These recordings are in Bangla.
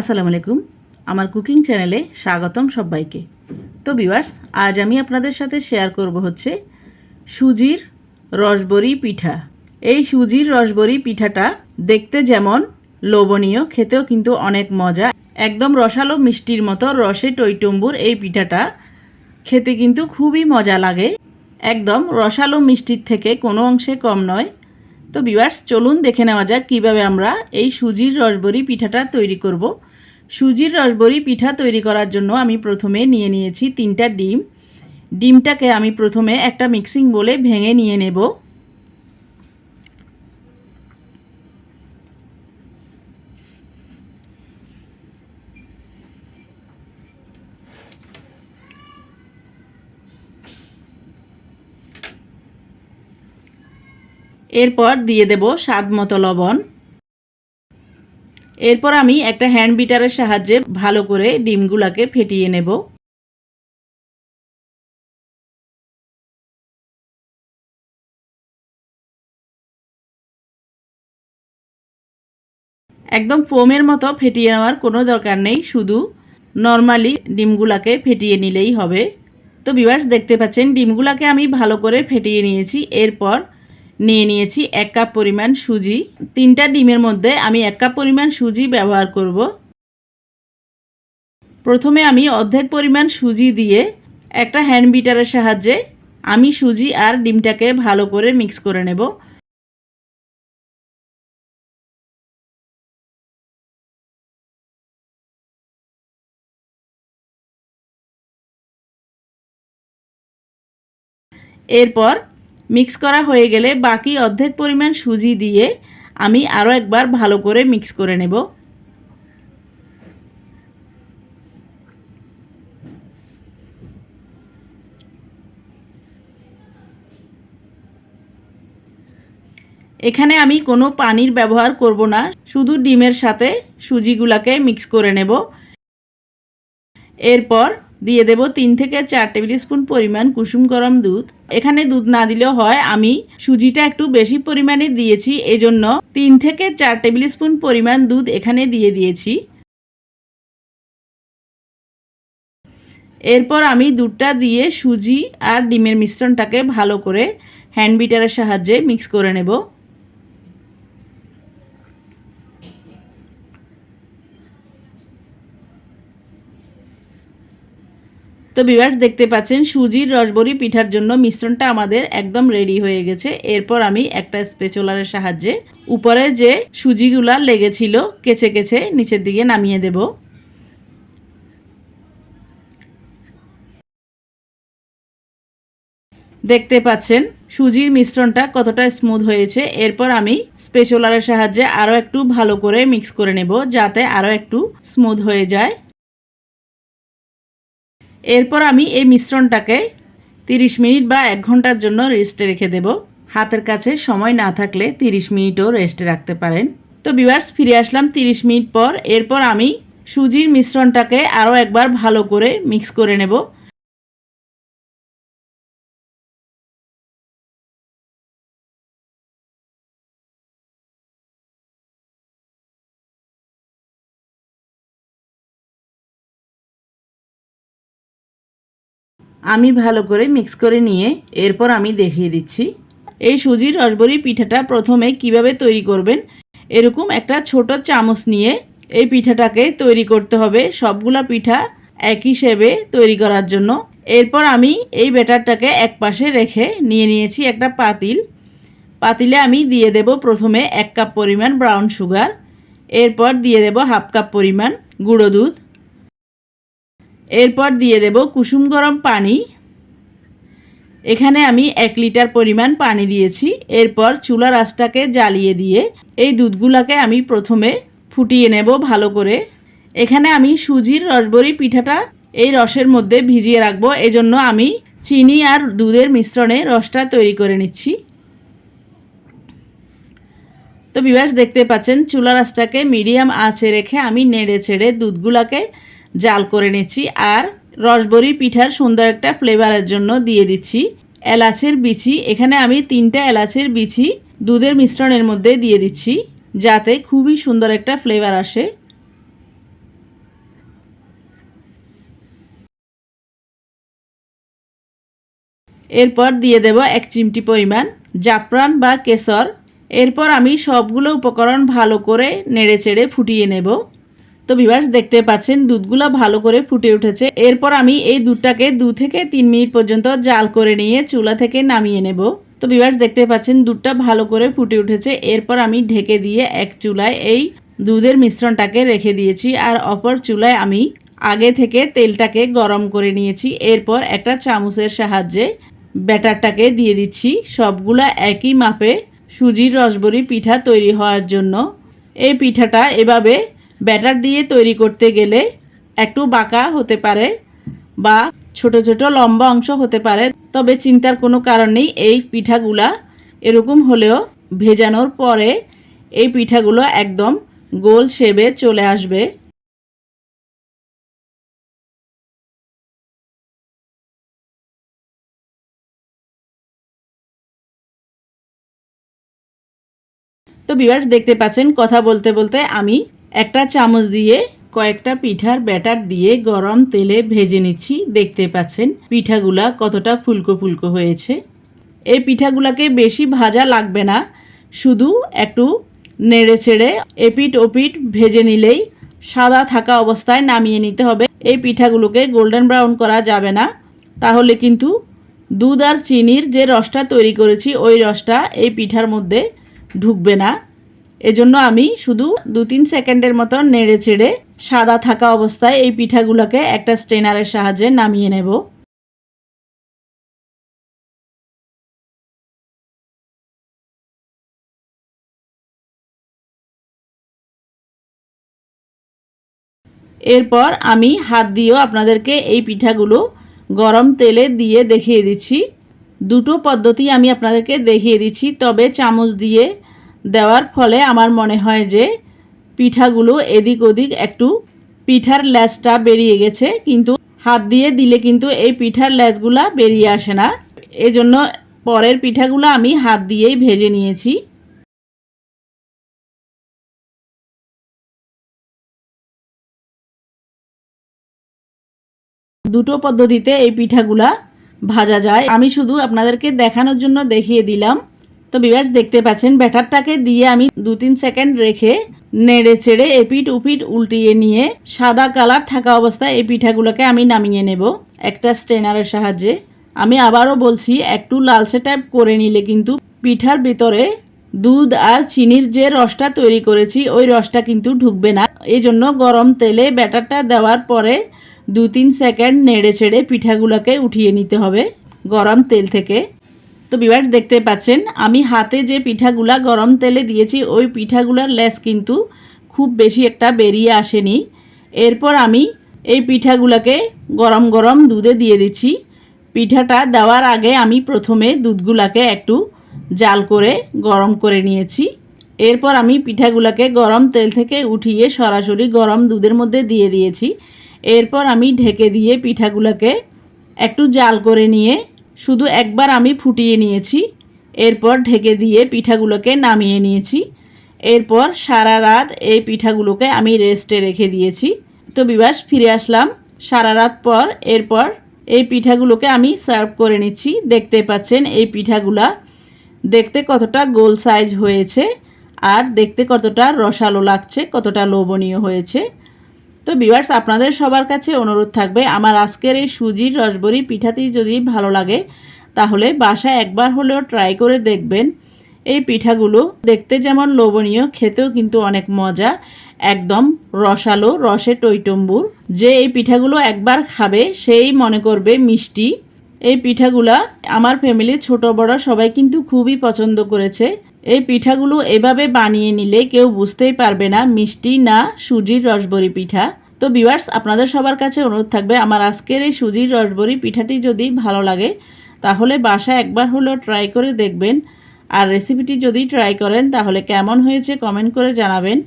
আসসালামু আলাইকুম। আমার কুকিং চ্যানেলে স্বাগতম সবাইকে। তো ভিউয়ার্স, আজ আমি আপনাদের সাথে শেয়ার করব হচ্ছে সুজির রসবরি পিঠা। এই সুজির রসবরি পিঠাটা দেখতে যেমন লোভনীয়, খেতেও কিন্তু অনেক মজা। একদম রসালো মিষ্টির মতো রসে টইটম্বুর এই পিঠাটা খেতে কিন্তু খুবই মজা লাগে। একদম রসালো মিষ্টির থেকে কোনো অংশে কম নয়। তো বিওয়ার্স চলুন দেখে নেওয়া যাক কীভাবে আমরা এই সুজির রসবরি পিঠাটা তৈরি করব। সুজির রসবরি পিঠা তৈরি করার জন্য আমি প্রথমে নিয়ে নিয়েছি তিনটা ডিম। ডিমটাকে আমি প্রথমে একটা মিক্সিং বলে ভেঙে নিয়ে নেব। এরপর দিয়ে দেব স্বাদ মতো লবণ। এরপর আমি একটা হ্যান্ড বিটারের সাহায্যে ভালো করে ডিমগুলাকে ফেটিয়ে নেব। একদম ফোমের মতো ফেটিয়ে নেওয়ার কোনো দরকার নেই, শুধু নর্মালি ডিমগুলাকে ফেটিয়ে নিলেই হবে। তো বিভার্স দেখতে পাচ্ছেন, ডিমগুলাকে আমি ভালো করে ফেটিয়ে নিয়েছি। এরপর নিয়ে নিয়েছি এক কাপ পরিমাণ সুজি। তিনটা ডিমের মধ্যে আমি এক কাপ পরিমাণ সুজি ব্যবহার করব। প্রথমে আমি অর্ধেক পরিমাণ সুজি দিয়ে একটা হ্যান্ড বিটারের সাহায্যে আমি সুজি আর ডিমটাকে ভালো করে মিক্স করে নেব। এরপর মিক্স করা হয়ে গেলে বাকি অর্ধেক পরিমাণ সুজি দিয়ে আমি আরও একবার ভালো করে মিক্স করে নেব। এখানে আমি কোনো পানির ব্যবহার করব না, শুধু ডিমের সাথে সুজিগুলাকে মিক্স করে নেব। এরপর দিয়ে দেব তিন থেকে চার টেবিল স্পুন পরিমাণ কুসুম গরম দুধ। এখানে দুধ না দিলেও হয়, আমি সুজিটা একটু বেশি পরিমাণে দিয়েছি, এজন্য তিন থেকে চার টেবিল স্পুন পরিমাণ দুধ এখানে দিয়ে দিয়েছি। এরপর আমি দুধটা দিয়ে সুজি আর ডিমের মিশ্রণটাকে ভালো করে হ্যান্ড বিটারের সাহায্যে মিক্স করে নেব। তো বিভার্স দেখতে পাচ্ছেন, সুজির রসবরি পিঠার জন্য মিশ্রণটা আমাদের একদম রেডি হয়ে গেছে। এরপর আমি একটা স্পেচুলারের সাহায্যে উপরে যে সুজিগুলা লেগেছিল কেচে কেচে নিচের দিকে নামিয়ে দেব। দেখতে পাচ্ছেন, সুজির মিশ্রণটা কতটা স্মুথ হয়েছে। এরপর আমি স্পেচুলারের সাহায্যে আরও একটু ভালো করে মিক্স করে নেব, যাতে আরও একটু স্মুথ হয়ে যায়। এরপর আমি এই মিশ্রণটাকে 30 মিনিট বা এক ঘণ্টার জন্য রেস্টে রেখে দেব। হাতের কাছে সময় না থাকলে 30 মিনিটও রেস্টে রাখতে পারেন। তো বিভার্স ফিরে আসলাম 30 মিনিট পর। এরপর আমি সুজির মিশ্রণটাকে আরও একবার ভালো করে মিক্স করে নেব। আমি ভালো করে মিক্স করে নিয়ে এরপর আমি দেখিয়ে দিচ্ছি। এই সুজির রসবরি পিঠাটা প্রথমে কীভাবে তৈরি করবেন, এরকম একটা ছোট চামচ নিয়ে এই পিঠাটাকে তৈরি করতে হবে। সবগুলা পিঠা একই শেপে তৈরি করার জন্য। এরপর আমি এই ব্যাটারটাকে এক পাশে রেখে নিয়ে নিয়েছি একটা পাতিল। পাতিলে আমি দিয়ে দেব প্রথমে এক কাপ পরিমাণ ব্রাউন সুগার এরপর দিয়ে দেব হাফ কাপ পরিমাণ গুঁড়ো দুধ। এরপর দিয়ে দেব কুসুম গরম পানি। এখানে আমি এক লিটার পরিমাণ পানি দিয়েছি। এরপর চুলার আঁচটাকে জ্বালিয়ে দিয়ে এই দুধগুলাকে আমি প্রথমে ফুটিয়ে নেব ভালো করে। এখানে আমি সুজির রসবরি পিঠাটা এই রসের মধ্যে ভিজিয়ে রাখব। এজন্য আমি চিনি আর দুধের মিশ্রণে রসটা তৈরি করে নিচ্ছি। তো বিবাস দেখতে পাচ্ছেন চুলার আঁচটাকে মিডিয়াম আঁচে রেখে আমি নেড়ে ছেড়ে দুধগুলাকে জাল করে নিচ্ছি আর রসবরি পিঠার সুন্দর একটা ফ্লেভারের জন্য দিয়ে দিচ্ছি। এলাচের বিচি, এখানে আমি তিনটা এলাচের বিচি দুধের মিশ্রণের মধ্যে দিয়ে দিচ্ছি যাতে খুবই সুন্দর একটা ফ্লেভার আসে। এরপর দিয়ে দেব এক চিমটি পরিমাণ জাফরান বা কেসর এরপর আমি সবগুলো উপকরণ ভালো করে নেড়ে চেড়ে ফুটিয়ে নেব। তো ভিভার্স দেখতে পাচ্ছেন দুধগুলো ভালো করে ফুটে উঠেছে। এরপর আমি এই দুধটাকে দু থেকে তিন মিনিট পর্যন্ত জাল করে নিয়ে চুলা থেকে নামিয়ে নেব। তো ভিভার্স দেখতে পাচ্ছেন দুধটা ভালো করে ফুটে উঠেছে। এরপর আমি ঢেকে দিয়ে এক চুলায় এই দুধের মিশ্রণটাকে রেখে দিয়েছি আর অপর চুলায় আমি আগে থেকে তেলটাকে গরম করে নিয়েছি। এরপর একটা চামচের সাহায্যে ব্যাটারটাকে দিয়ে দিচ্ছি। সবগুলা একই মাপে সুজির রসবরি পিঠা তৈরি হওয়ার জন্য। এই পিঠাটা এভাবে ব্যাটার দিয়ে তৈরি করতে গেলে একটু বাঁকা হতে পারে বা ছোট ছোট লম্বা অংশ হতে পারে। তবে চিন্তার কোনো কারণ নেই, এই পিঠাগুলা এরকম হলেও ভেজানোর পরে এই পিঠাগুলো একদম গোল শেবে চলে আসবে। তো বিভার্স দেখতে পাচ্ছেন, কথা বলতে বলতে আমি একটা চামচ দিয়ে কয়েকটা পিঠার ব্যাটার দিয়ে গরম তেলে ভেজে নিচ্ছি। দেখতে পাচ্ছেন পিঠাগুলা কতটা ফুলকো ফুলকো হয়েছে। এই পিঠাগুলাকে বেশি ভাজা লাগবে না, শুধু একটু নেড়ে ছেড়ে এপিট ওপিট ভেজে নিলেই সাদা থাকা অবস্থায় নামিয়ে নিতে হবে। এই পিঠাগুলোকে গোল্ডেন ব্রাউন করা যাবে না। তাহলে কিন্তু দুধ আর চিনির যে রসটা তৈরি করেছি, ওই রসটা এই পিঠার মধ্যে ঢুকবে না। এজন্য আমি শুধু দু তিন সেকেন্ডের মতো নেড়ে চেড়ে সাদা থাকা অবস্থায় এই পিঠাগুলোকে একটা স্ট্রেনারের সাহায্যে নামিয়ে নেব। এরপর আমি হাত দিয়েও আপনাদেরকে এই পিঠাগুলো গরম তেলে দিয়ে দেখিয়ে দিচ্ছি। দুটো পদ্ধতি আমি আপনাদেরকে দেখিয়ে দিচ্ছি, তবে চামচ দিয়ে দেওয়ার ফলে আমার মনে হয় যে পিঠাগুলো এদিক ওদিক একটু পিঠার ল্যাচটা বেরিয়ে গেছে, কিন্তু হাত দিয়ে দিলে কিন্তু এই পিঠার ল্যাচগুলা বেরিয়ে আসে না। এজন্য পরের পিঠাগুলো আমি হাত দিয়েই ভেজে নিয়েছি। দুটো পদ্ধতিতে এই পিঠাগুলা ভাজা যায়। আমি শুধু আপনাদেরকে দেখানোর জন্য দেখিয়ে দিলাম। তো বিভাস দেখতে পাচ্ছেন, ব্যাটারটাকে দিয়ে আমি দু তিন সেকেন্ড রেখে নেড়ে ছেড়ে এপিট উপিট উল্টিয়ে নিয়ে সাদা কালার থাকা অবস্থায় এই পিঠাগুলোকে আমি নামিয়ে নেব একটা স্ট্রেনারের সাহায্যে। আমি আবারও বলছি, একটু লালচে টাইপ করে নিলে কিন্তু পিঠার ভিতরে দুধ আর চিনির যে রসটা তৈরি করেছি, ওই রসটা কিন্তু ঢুকবে না। এই জন্য গরম তেলে ব্যাটারটা দেওয়ার পরে দু তিন সেকেন্ড নেড়ে ছেড়ে পিঠাগুলোকে উঠিয়ে নিতে হবে গরম তেল থেকে। তো বিভার্স দেখতে পাচ্ছেন, আমি হাতে যে পিঠাগুলা গরম তেলে দিয়েছি, ওই পিঠাগুলার লেস কিন্তু খুব বেশি একটা বেরিয়ে আসেনি। এরপর আমি এই পিঠাগুলাকে গরম গরম দুধে দিয়ে দিচ্ছি। পিঠাটা দেওয়ার আগে আমি প্রথমে দুধগুলাকে একটু জাল করে গরম করে নিয়েছি। এরপর আমি পিঠাগুলাকে গরম তেল থেকে উঠিয়ে সরাসরি গরম দুধের মধ্যে দিয়ে দিয়েছি। এরপর আমি ঢেকে দিয়ে পিঠাগুলাকে একটু জাল করে নিয়ে শুধু একবার আমি ফুটিয়ে নিয়েছি, এরপর ঢেকে দিয়ে পিঠাগুলোকে নামিয়ে নিয়েছি, এরপর সারা রাত এই পিঠাগুলোকে আমি রেস্টে রেখে দিয়েছি। তো বিবাস, ফিরে আসলাম। সারা রাত পর, এরপর এই পিঠাগুলোকে আমি সার্ভ করে নিচ্ছি। দেখতে পাচ্ছেন এই পিঠাগুলা দেখতে কতটা গোল সাইজ হয়েছে আর দেখতে কতটা রসালো লাগছে, কতটা লোভনীয় হয়েছে। তো বিভার্স আপনাদের সবার কাছে অনুরোধ থাকবে, আমার আজকের এই সুজির রসবরি পিঠাটি যদি ভালো লাগে, তাহলে বাসায় একবার হলেও ট্রাই করে দেখবেন। এই পিঠাগুলো দেখতে যেমন লোভনীয়, খেতেও কিন্তু অনেক মজা, একদম রসালো, রসে টইটম্বুর। যে এই পিঠাগুলো একবার খাবে, সেই মনে করবে মিষ্টি। এই পিঠাগুলা আমার ফ্যামিলির ছোট বড় সবাই কিন্তু খুবই পছন্দ করেছে। এই পিঠাগুলো এভাবে বানিয়ে নিলে কেউ বুঝতেই পারবে না মিষ্টি না সুজির রসবরি পিঠা। তো বিওয়ার্স আপনাদের সবার কাছে অনুরোধ থাকবে, আমার আজকের এই সুজির রসবরি পিঠাটি যদি ভালো লাগে, তাহলে বাসায় একবার হলেও ট্রাই করে দেখবেন। আর রেসিপিটি যদি ট্রাই করেন, তাহলে কেমন হয়েছে কমেন্ট করে জানাবেন।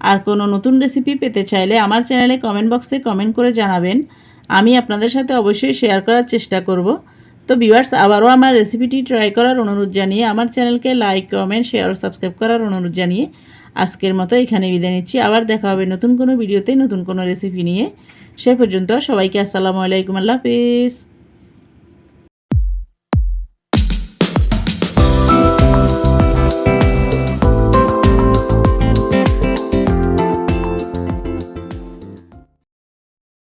আর কোনো নতুন রেসিপি পেতে চাইলে আমার চ্যানেলে কমেন্ট বক্সে কমেন্ট করে জানাবেন। আমি আপনাদের সাথে অবশ্যই শেয়ার করার চেষ্টা করব। তো ভিউয়ার্স আবারও আমার রেসিপিটি ট্রাই করার অনুরোধ জানিয়ে, আমার চ্যানেলকে লাইক কমেন্ট শেয়ার ও সাবস্ক্রাইব করার অনুরোধ জানিয়ে আজকের মতো এখানে বিদায় নিচ্ছি। আবার দেখা হবে নতুন কোনো ভিডিওতে নতুন কোনো রেসিপি নিয়ে। সে পর্যন্ত সবাইকে আসসালামু আলাইকুম, আল্লাহ হাফিজ।